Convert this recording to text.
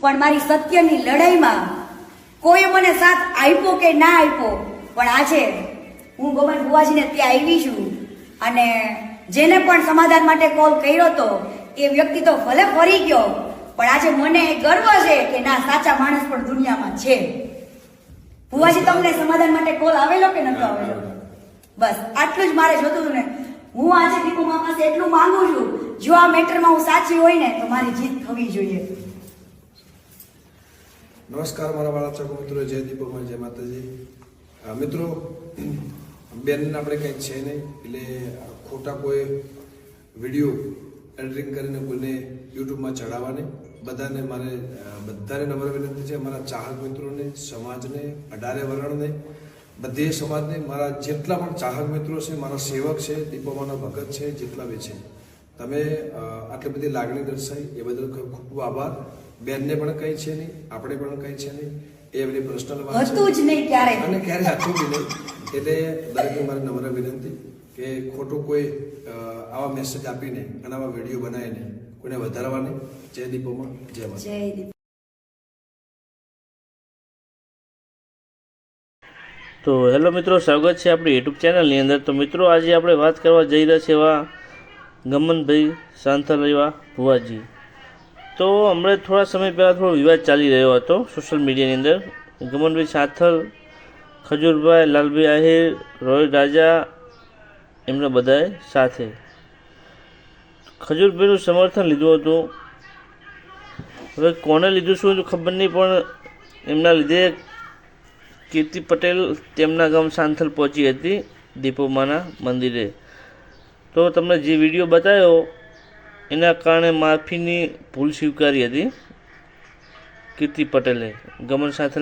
પણ મારી સત્યની લડાઈમાં કોઈ મને સાથ આપ્યો કે ના આપ્યો, પણ આજે હું ગોમન બુવાજીને ત્યાં આવી છું અને જેને પણ સમાધાન માટે કોલ કર્યો હતો, એ વ્યક્તિ તો ભલે ફરી ગયો, પણ આજે મને ગર્વ છે કે ના, સાચા માણસ પણ દુનિયામાં છે. બુવાજી તમને સમાધાન માટે કોલ આવેલો કે નતો આવેલો? બસ, આટલું જ મારે જોતું હતું ને. હું આજે દીપુ મા પાસે એટલું માંગુ છું, જો આ મેટરમાં હું સાચી હોય ને, તો મારી જીત થવી જોઈએ. નમસ્કાર મારા વાળા ચાકો મિત્રો, જય દીપકમાં જય માતાજી. મિત્રો બેન આપણે કંઈ છે નહીં, એટલે ખોટા કોઈ વીડિયો એડિટિંગ કરીને કોઈને યુટ્યુબમાં ચડાવવા નહીં બધાને મારે બધાને નમ્ર વિનંતી છે મારા ચાહક મિત્રોને, સમાજને, અઢારે વર્ણને, બધે સમાજને, મારા જેટલા પણ ચાહક મિત્રો છે, મારા સેવક છે દીપોમાના ભગત છે, જેટલા બી છે. તમે આટલી બધી લાગણી દર્શાવી એ બદલ ખૂબ ખૂબ આભાર. બેનને પણ કંઈ છે નહીં આપણે પણ કંઈ છે નહીં. એ એમની પર્સનલ વાત હતું જ નહીં અને ક્યારે હતું બી નહીં. એટલે દરેકને મારી નમ્ર વિનંતી કે ખોટું કોઈ આવા મેસેજ આપીને અને આવા વીડિયો બનાવીને કોઈને વધારવાની નહીં. જય દીપોમાં જય જય તો હેલો મિત્રો સ્વાગત છે આપણી યુટ્યુબ ચેનલની અંદર. તો મિત્રો આજે આપણે વાત કરવા જઈ રહ્યા છે એવા ગમનભાઈ એવા ભુવાજી. તો હમણાં થોડા સમય પહેલાં થોડો વિવાદ ચાલી રહ્યો હતો સોશિયલ મીડિયાની અંદર. ગમનભાઈ સાથલ, ખજૂરભાઈ, લાલભાઈ આહિર રોય રાજા, એમના બધાએ સાથે. ખજૂરભાઈનું સમર્થન લીધું હતું. હવે કોને લીધું શું ખબર નહીં, પણ એમના લીધે કીર્તિ પટેલ તેમના ગામ સાંથલ પહોંચી હતી દીપોમાના મંદિરે. તો તમને જે વીડિયો બતાવ્યો એના કારણે માફીની ભૂલ સ્વીકારી હતી. કીર્તિ પટેલે ગમન સાંથલ